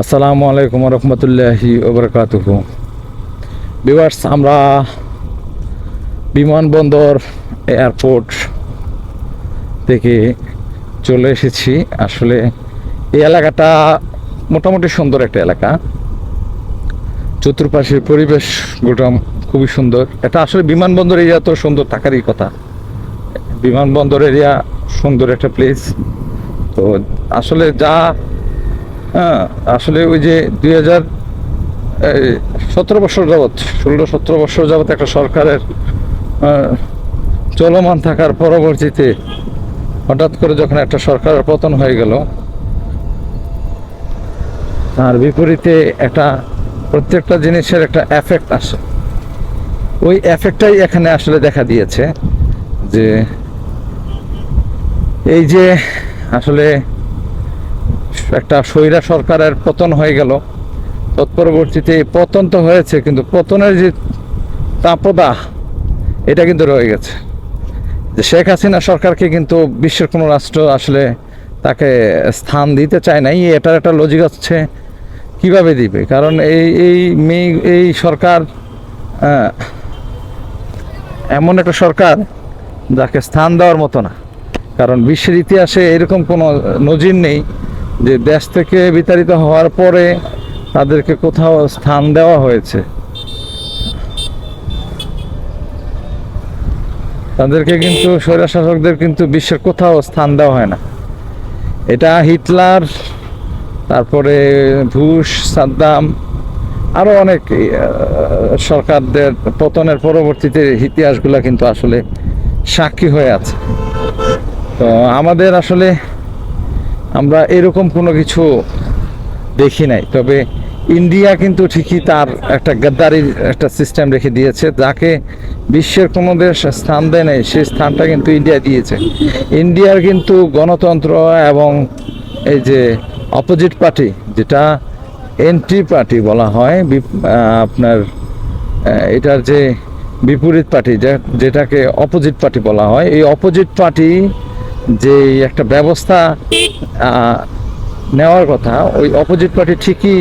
আসসালামু আলাইকুম রহমতুল্লাহি ওবরকাতুহ। বিভার্স আমরা বিমানবন্দর এয়ারপোর্ট থেকে চলে এসেছি। আসলে এই এলাকাটা মোটামুটি সুন্দর একটা এলাকা। চতুর্পাশের পরিবেশ গোটা খুবই সুন্দর। এটা আসলে বিমানবন্দর এরিয়া তো সুন্দর থাকারই কথা। বিমানবন্দর এরিয়া সুন্দর একটা প্লেস তো আসলে যা হ্যাঁ আসলে ওই যে দুই হাজার সতেরো বছর যাবৎ, ষোলো সতেরো বছর যাবৎ একটা সরকারের চলমান থাকার পরবর্তীতে হঠাৎ করে যখন একটা সরকারের পতন হয়ে গেল, তার বিপরীতে একটা প্রত্যেকটা জিনিসের একটা এফেক্ট আসে ওই এফেক্টটাই এখানে আসলে দেখা দিয়েছে যে, এই যে আসলে একটা স্বৈরা সরকারের পতন হয়ে গেল। তৎপরবর্তীতে পতন তো হয়েছে, কিন্তু পতনের যে তাপদাহ, এটা কিন্তু রয়ে গেছে। যে শেখ হাসিনা সরকারকে কিন্তু বিশ্বের কোনো রাষ্ট্র আসলে তাকে স্থান দিতে চায় নাই, এটার একটা লজিক হচ্ছে কীভাবে দিবে? কারণ এই এই মেয়ে, এই সরকার এমন একটা সরকার যাকে স্থান দেওয়ার মতো না। কারণ বিশ্বের ইতিহাসে এরকম কোনো নজির নেই যে দেশ থেকে বিতাড়িত হওয়ার পরে তাদেরকে কোথাও স্থান দেওয়া হয়েছে। তাদেরকে কিন্তু স্বৈরাশাসকদের কিন্তু বিশ্বের কোথাও স্থান দেওয়া হয় না। এটা হিটলার, তারপরে বুশ, সাদ্দাম আরও অনেক সরকারদের পতনের পরবর্তীতে ইতিহাসগুলো কিন্তু আসলে সাক্ষী হয়ে আছে। তো আমাদের আসলে আমরা এরকম কোনো কিছু দেখি নাই। তবে ইন্ডিয়া কিন্তু ঠিকই তার একটা গাদ্দারির একটা সিস্টেম রেখে দিয়েছে, যাকে বিশ্বের কোনো দেশ স্থান দেয় নাই, সেই স্থানটা কিন্তু ইন্ডিয়া দিয়েছে। ইন্ডিয়ার কিন্তু গণতন্ত্র এবং এই যে অপোজিট পার্টি যেটা এন্ট্রি পার্টি বলা হয় আপনার এটার যে বিপরীত পার্টি যেটাকে অপোজিট পার্টি বলা হয়, এই অপোজিট পার্টি যে একটা ব্যবস্থা নেওয়ার কথা, ওই অপোজিট পার্টি ঠিকই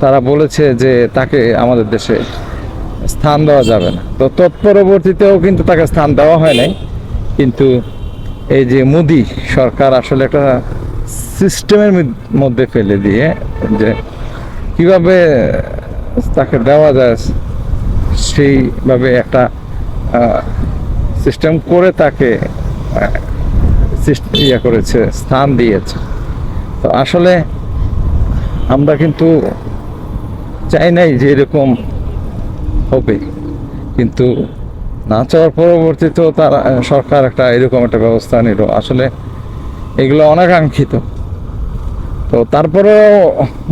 তারা বলেছে যে তাকে আমাদের দেশে স্থান দেওয়া যাবে না। তো তৎপরবর্তীতেও কিন্তু তাকে স্থান দেওয়া হয় নাই। কিন্তু এই যে মোদি সরকার আসলে একটা সিস্টেমের মধ্যে ফেলে দিয়ে যে কীভাবে তাকে দেওয়া যায়, সেইভাবে একটা সিস্টেম করে তাকে ইয়ে করেছে, স্থান দিয়েছে। তো আসলে আমরা কিন্তু চাই নাই যে এরকম হবে। কিন্তু না চাওয়ার পরবর্তীতেও তারা, সরকার একটা এরকম একটা ব্যবস্থা নিল। আসলে এগুলো অনাকাঙ্ক্ষিত। তো তারপরেও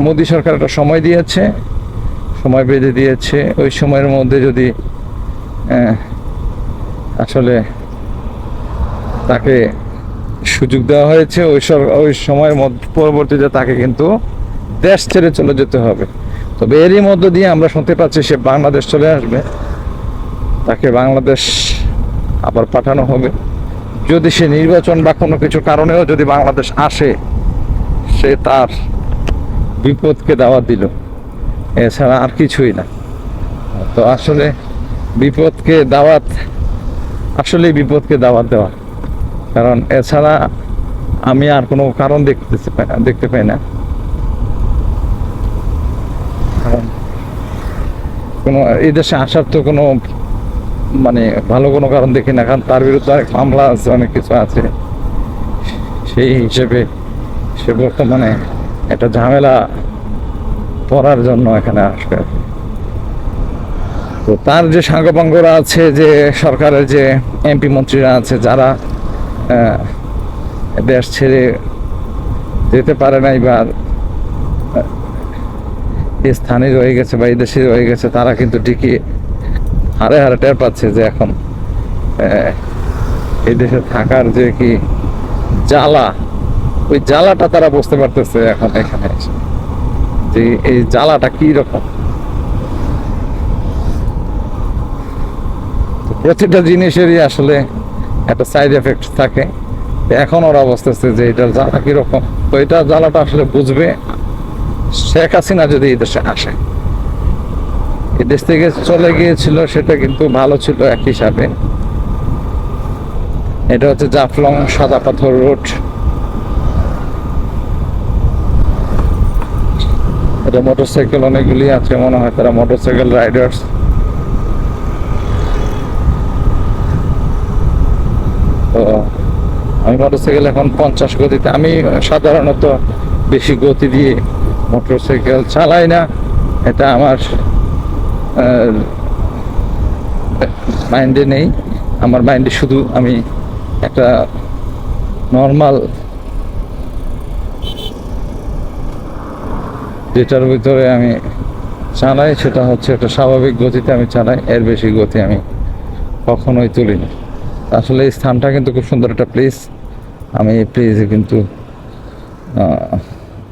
মোদী সরকার একটা সময় দিয়েছে, সময় বেঁধে দিয়েছে। ওই সময়ের মধ্যে যদি আসলে তাকে সুযোগ দেওয়া হয়েছে, ওই সর- ওই সময়ের মধ্যে, পরবর্তীতে তাকে কিন্তু দেশ ছেড়ে চলে যেতে হবে। তবে এরই মধ্য দিয়ে আমরা শুনতে পাচ্ছি সে বাংলাদেশ চলে আসবে। তাকে বাংলাদেশ আবার পাঠানো হবে। যদি সে নির্বাচন বা কোনো কিছু কারণেও যদি বাংলাদেশ আসে, সে তার বিপদকে দাওয়াত দিল। এছাড়া আর কিছুই না। তো আসলে বিপদকে দাওয়াত আসলে বিপদকে দাওয়াত দেওয়া। কারণ এছাড়া আমি আর কোনো কারণ দেখতেছি দেখতে পাই না। কোনো, এই দেশে আসার তো কোনো মানে ভালো কোনো কারণ দেখি না, কারণ তার বিরুদ্ধে অনেক মামলা আছে, অনেক কিছু আছে। সেই হিসেবে সে বর্তমানে একটা ঝামেলা পড়ার জন্য এখানে আসবে। তো তার যে সাঙ্গপাঙ্গরা আছে, যে সরকারের যে এমপি মন্ত্রীরা আছে, যারা দেশ ছেড়ে যেতে পারে নাই বা এই স্থানে রয়ে গেছে বা এই দেশে রয়ে গেছে, তারা কিন্তু ঠিকই হারে হারে টের পাচ্ছে যে এখন এই দেশে থাকার যে কি জ্বালা, ওই জ্বালাটা তারা বুঝতে পারতেছে এখন এখানে যে এই জ্বালাটা কি রকম। প্রতিটা জিনিসেরই আসলে একটা সাইড এফেক্ট থাকে। এখন ওরা বুঝতেছে যে এটার জ্বালা কীরকম? তো এটা জ্বালাটা আসলে বুঝবে। শেখ হাসিনা যদি এই দেশে আসে, এই দেশ থেকে চলে গিয়েছিল, সেটা কিন্তু ভালো ছিল এক হিসাবে। এটা হচ্ছে জাফলং সাদা পাথর রোড। এটা মোটরসাইকেল অনেকগুলি আছে, মনে হয় তারা মোটরসাইকেল রাইডার্স তো আমি মোটরসাইকেল এখন পঞ্চাশ গতিতে। আমি সাধারণত বেশি গতি দিয়ে মোটরসাইকেল চালাই না। এটা আমার মাইন্ডে নেই। আমার মাইন্ডে শুধু আমি একটা নর্মাল যেটার ভিতরে আমি চালাই, সেটা হচ্ছে একটা স্বাভাবিক গতিতে আমি চালাই। এর বেশি গতি আমি কখনোই তুলি না আসলে এই স্থানটা কিন্তু খুব সুন্দর একটা প্লেস আমি প্লেসে কিন্তু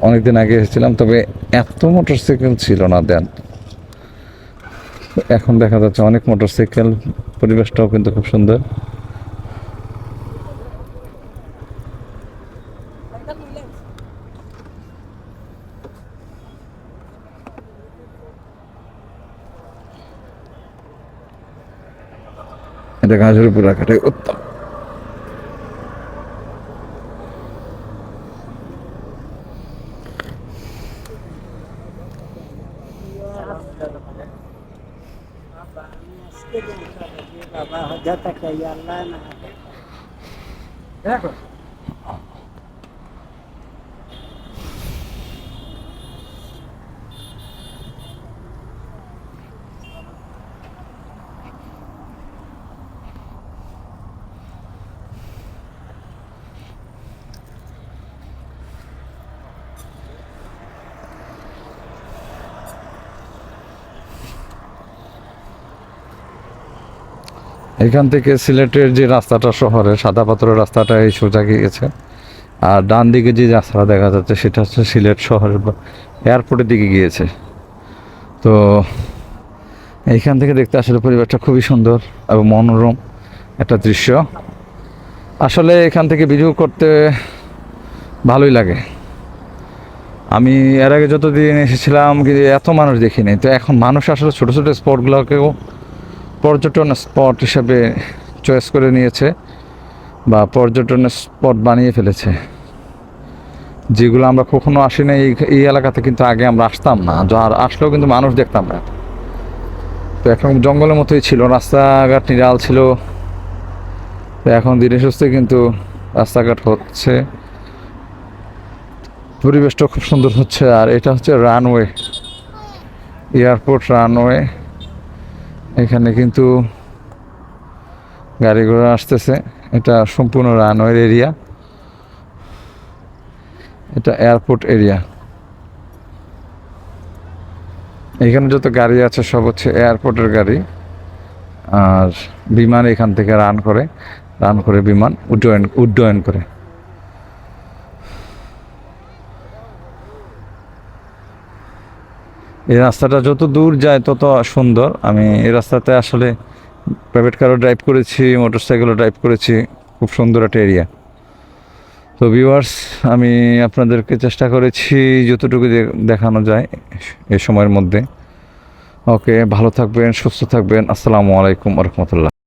অনেকদিন আগে এসেছিলাম, তবে এত মোটরসাইকেল ছিল না দেন এখন দেখা যাচ্ছে অনেক মোটরসাইকেল পরিবেশটাও কিন্তু খুব সুন্দর। এটা ঘাসের উপর রাখাটাই উত্তম। É. এখান থেকে সিলেটের যে রাস্তাটা শহরে সাদা পাথরের রাস্তাটা এই সোজা গিয়েছে আর ডান দিকে যে রাস্তাটা দেখা যাচ্ছে সেটা হচ্ছে সিলেট শহরের এয়ারপোর্টের দিকে গিয়েছে। তো এইখান থেকে দেখতে আসলে পরিবেশটা খুবই সুন্দর এবং মনোরম একটা দৃশ্য। আসলে এখান থেকে ভিডিও করতে ভালোই লাগে। আমি এর আগে যতদিন এসেছিলাম, কিন্তু এত মানুষ দেখিনি। তো এখন মানুষ আসলে ছোটো ছোটো স্পটগুলোকেও পর্যটন স্পট হিসাবে চয়েস করে নিয়েছে বা পর্যটন স্পট বানিয়ে ফেলেছে। যেগুলো আমরা কখনো আসি না এই এলাকাতে কিন্তু আগে আমরা আসতাম না। আর আসলেও কিন্তু মানুষ দেখতাম না। তো এখন জঙ্গলের মতোই ছিল, রাস্তাঘাট নিরাল ছিল। তো এখন দিনে সুস্থে কিন্তু রাস্তাঘাট হচ্ছে। পরিবেশটা খুব সুন্দর হচ্ছে। আর এটা হচ্ছে রানওয়ে, এয়ারপোর্ট রানওয়ে। এখানে কিন্তু গাড়ি ঘোড়া আসতেছে। এটা সম্পূর্ণ রানওয়ের এরিয়া। এটা এয়ারপোর্ট এরিয়া। এখানে যত গাড়ি আছে, সব হচ্ছে এয়ারপোর্টের গাড়ি। আর বিমান এখান থেকে রান করে রান করে বিমান উড্ডয়ন উড্ডয়ন করে। এই রাস্তাটা যত দূর যায় তত সুন্দর। আমি এই রাস্তাতে আসলে প্রাইভেট কারও ড্রাইভ করেছি মোটর সাইকেলও ড্রাইভ করেছি, খুব সুন্দর একটা এরিয়া তো ভিউয়ার্স আমি আপনাদেরকে চেষ্টা করেছি যতটুকু দেখানো যায় এ সময়ের মধ্যে। ওকে ভালো থাকবেন, সুস্থ থাকবেন। আসসালামু আলাইকুম রহমতুল্লাহ।